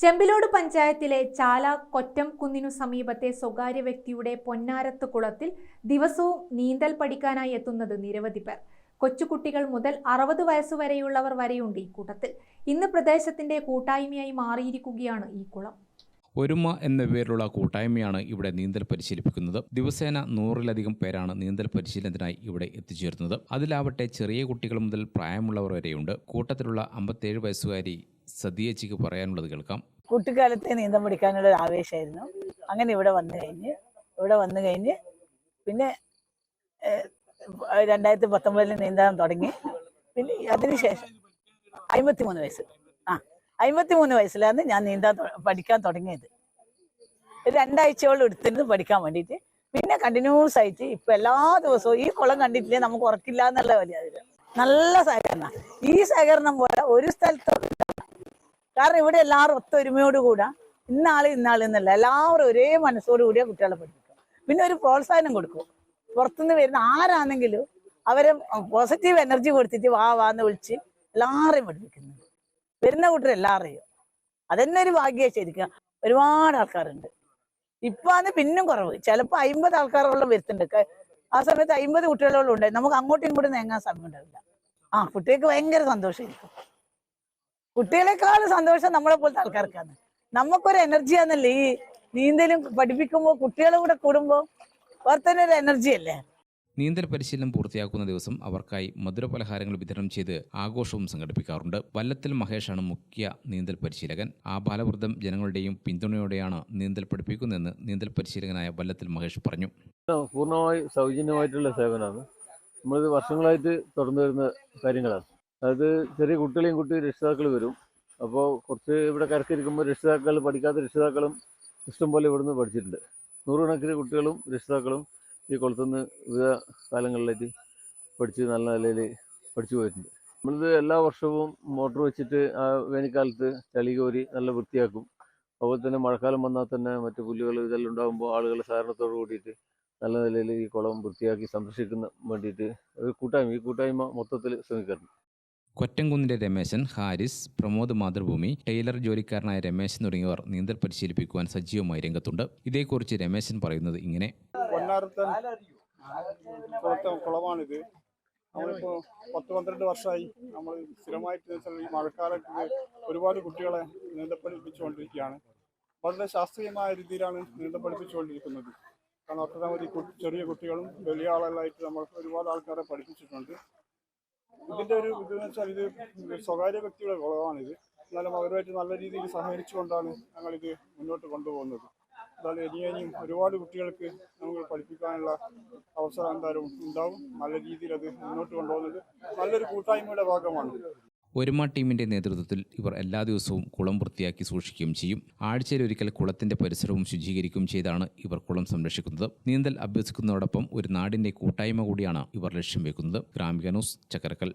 ചെമ്പിലോട് പഞ്ചായത്തിലെ ചാല കൊറ്റം കുന്നിനു സമീപത്തെ സ്വകാര്യ വ്യക്തിയുടെ പൊന്നാരത്ത് കുളത്തിൽ ദിവസവും നീന്തൽ പഠിക്കാനായി എത്തുന്നത് നിരവധി പേർ. കൊച്ചുകുട്ടികൾ മുതൽ അറുപത് വയസ്സുവരെയുള്ളവർ വരെയുണ്ട് ഈ കൂട്ടത്തിൽ. ഇന്ന് പ്രദേശത്തിന്റെ കൂട്ടായ്മയായി മാറിയിരിക്കുകയാണ് ഈ കുളം. ഒരുമ എന്ന പേരിലുള്ള കൂട്ടായ്മയാണ് ഇവിടെ നീന്തൽ പരിശീലിപ്പിക്കുന്നത്. ദിവസേന നൂറിലധികം പേരാണ് നീന്തൽ പരിശീലനത്തിനായി ഇവിടെ എത്തിച്ചേരുന്നത് അതിലാവട്ടെ ചെറിയ കുട്ടികൾ മുതൽ പ്രായമുള്ളവർ വരെയുണ്ട്. കൂട്ടത്തിലുള്ള അമ്പത്തേഴ് വയസ്സുകാരി സതിയേച്ചിക്ക് പറയാനുള്ളത് കേൾക്കാം. കുട്ടിക്കാലത്തെ നീന്തം പഠിക്കാനുള്ള ആവേശമായിരുന്നു. അങ്ങനെ ഇവിടെ വന്നു കഴിഞ്ഞ് ഇവിടെ വന്നു കഴിഞ്ഞ് പിന്നെ രണ്ടായിരത്തി പത്തൊമ്പതിൽ നീന്താൻ തുടങ്ങി. പിന്നെ അതിനുശേഷം അമ്പത്തി മൂന്ന് വയസ്സ്. ആ അമ്പത്തി മൂന്ന് വയസ്സിലാണ് ഞാൻ നീന്താൻ പഠിക്കാൻ തുടങ്ങിയത്. രണ്ടാഴ്ചയോളം എടുത്തിരുന്നു പഠിക്കാൻ വേണ്ടിയിട്ട്. പിന്നെ കണ്ടിന്യൂസ് ആയിട്ട് ഇപ്പൊ എല്ലാ ദിവസവും ഈ കുളം കണ്ടിട്ടില്ലേ? നമുക്ക് ഉറക്കില്ല എന്നുള്ള വലിയ. നല്ല സഹകരണം. ഈ സഹകരണം പോലെ ഒരു സ്ഥലത്തും കാരണം ഇവിടെ എല്ലാവരും ഒത്തൊരുമയോടുകൂടാ ഇന്നാൾ ഇന്നാൾ എന്നല്ല. എല്ലാവരും ഒരേ മനസ്സോട് കൂടിയ കുട്ടികളെ പഠിപ്പിക്കും പിന്നെ ഒരു പ്രോത്സാഹനം കൊടുക്കും. പുറത്തുനിന്ന് വരുന്ന ആരാണെങ്കിലും അവരെ പോസിറ്റീവ് എനർജി കൊടുത്തിട്ട് വാ വാന്ന് വിളിച്ച് എല്ലാവരെയും പഠിപ്പിക്കുന്നുണ്ട്. വരുന്ന കൂട്ടർ അറിയും അതന്നെ ഒരു ഭാഗ്യ ശരിക്കും. ഒരുപാട് ആൾക്കാരുണ്ട്. ഇപ്പൊ അത് പിന്നും കുറവ്. ചിലപ്പോ അമ്പത് ആൾക്കാരോളം വരുത്തുന്നുണ്ട്. ക- ആ സമയത്ത് അമ്പത് കുട്ടികളോളം ഉണ്ടായി. നമുക്ക് അങ്ങോട്ടും ഇങ്ങോട്ടും നീങ്ങാൻ സമയം ഉണ്ടാവില്ല. ആ കുട്ടികൾക്ക് ഭയങ്കര സന്തോഷമായിരിക്കും കുട്ടികളെക്കാൾ സന്തോഷം നമ്മളെ പോലത്തെ ആൾക്കാർക്കാണ്. നമുക്കൊരു എനർജിയാന്നല്ലേ ഈ നീന്തലും പഠിപ്പിക്കുമ്പോൾ കുട്ടികളെ കൂടെ കൂടുമ്പോൾ വേറെ തന്നെ ഒരു എനർജി അല്ലേ? നീന്തൽ പരിശീലനം പൂർത്തിയാക്കുന്ന ദിവസം അവർക്കായി മധുര പലഹാരങ്ങൾ വിതരണം ചെയ്ത് ആഘോഷവും സംഘടിപ്പിക്കാറുണ്ട്. വല്ലത്തിൽ മഹേഷാണ് മുഖ്യ നീന്തൽ പരിശീലകൻ ആ ബാലവൃദ്ധം ജനങ്ങളുടെയും പിന്തുണയോടെയാണ് നീന്തൽ പഠിപ്പിക്കുന്നതെന്ന് നീന്തൽ പരിശീലകനായ വല്ലത്തിൽ മഹേഷ് പറഞ്ഞു. പൂർണമായി സൗജന്യമായിട്ടുള്ള സേവനമാണ്. നമ്മളിത് വർഷങ്ങളായിട്ട് തുടർന്നു വരുന്ന കാര്യങ്ങളാണ്. അതായത് ചെറിയ കുട്ടികളെയും കുട്ടി രക്ഷിതാക്കൾ വരും. അപ്പോൾ കുറച്ച് ഇവിടെ കരക്കിരിക്കുമ്പോൾ രക്ഷിതാക്കൾ പഠിക്കാത്ത രക്ഷിതാക്കളും ഇഷ്ടംപോലെ ഇവിടുന്ന് പഠിച്ചിട്ടുണ്ട്. നൂറുകണക്കിന് കുട്ടികളും രക്ഷിതാക്കളും ഈ കുളത്തുനിന്ന് വിവിധ കാലങ്ങളിലായിട്ട് പഠിച്ച് നല്ല നിലയിൽ പഠിച്ചു പോയിട്ടുണ്ട്. നമ്മളിത് എല്ലാ വർഷവും മോട്ടോർ വെച്ചിട്ട് ആ വേനൽക്കാലത്ത് ചളി കോരി നല്ല വൃത്തിയാക്കും. അതുപോലെ തന്നെ മഴക്കാലം വന്നാൽ തന്നെ മറ്റു പുല്ലുകൾ ഇതെല്ലാം ഉണ്ടാകുമ്പോൾ ആളുകൾ സഹകരണത്തോട് കൂടിയിട്ട് നല്ല നിലയിൽ ഈ കുളം വൃത്തിയാക്കി സംരക്ഷിക്കുന്ന വേണ്ടിയിട്ട് ഒരു കൂട്ടായ്മ ഈ കൂട്ടായ്മ മൊത്തത്തിൽ ശ്രമിക്കാറുണ്ട്. കൊറ്റംകുന്നിലെ രമേശൻ ഹാരിസ് പ്രമോദ് മാതൃഭൂമി ടൈലർ ജോലിക്കാരനായ രമേശൻ തുടങ്ങിയവർ നീന്തൽ പരിശീലിപ്പിക്കുവാൻ സജീവമായി രംഗത്തുണ്ട്. ഇതേക്കുറിച്ച് രമേശൻ പറയുന്നത് ഇങ്ങനെ. കുളമാണിത്. നമ്മളിപ്പോൾ പത്ത് പന്ത്രണ്ട് വർഷമായി നമ്മൾ സ്ഥിരമായിട്ട് ഈ മഴക്കാലത്ത് ഒരുപാട് കുട്ടികളെ നീന്തൽ പഠിപ്പിച്ചുകൊണ്ടിരിക്കുകയാണ് വളരെ ശാസ്ത്രീയമായ രീതിയിലാണ് നീന്തൽ പഠിപ്പിച്ചുകൊണ്ടിരിക്കുന്നത് കാരണം ഒട്ടനവധി ചെറിയ കുട്ടികളും വലിയ ആളുകളായിട്ട് നമ്മൾ ഒരുപാട് ആൾക്കാരെ പഠിപ്പിച്ചിട്ടുണ്ട്. ഇതിന്റെ ഒരു ഇതെന്ന് വെച്ചാൽ ഇത് സ്വകാര്യ വ്യക്തിയുടെ കുളമാണിത് എന്നാലും അവരുമായിട്ട് നല്ല രീതിയിൽ സഹകരിച്ചുകൊണ്ടാണ് ഞങ്ങളിത് മുന്നോട്ട് കൊണ്ടുപോകുന്നത്. എന്തായാലും ഇനി ഇനിയും ഒരുപാട് കുട്ടികൾക്ക് നമുക്ക് പഠിപ്പിക്കാനുള്ള അവസരം എന്തായാലും ഉണ്ടാവും. നല്ല രീതിയിൽ അത് മുന്നോട്ട് കൊണ്ടുപോകുന്നത് നല്ലൊരു കൂട്ടായ്മയുടെ ഭാഗമാണ്. ഒരുമ ടീമിന്റെ നേതൃത്വത്തിൽ ഇവർ എല്ലാ ദിവസവും കുളം വൃത്തിയാക്കി സൂക്ഷിക്കുകയും ചെയ്യും. ആഴ്ചയിൽ ഒരിക്കൽ കുളത്തിന്റെ പരിസരവും ശുചീകരിക്കുകയും ചെയ്താണ് ഇവർ കുളം സംരക്ഷിക്കുന്നത്. നീന്തൽ അഭ്യസിക്കുന്നതോടൊപ്പം ഒരു നാടിന്റെ കൂട്ടായ്മ കൂടിയാണ് ഇവർ ലക്ഷ്യം വെക്കുന്നത്. ഗ്രാമിക ന്യൂസ് ചക്കരക്കൽ.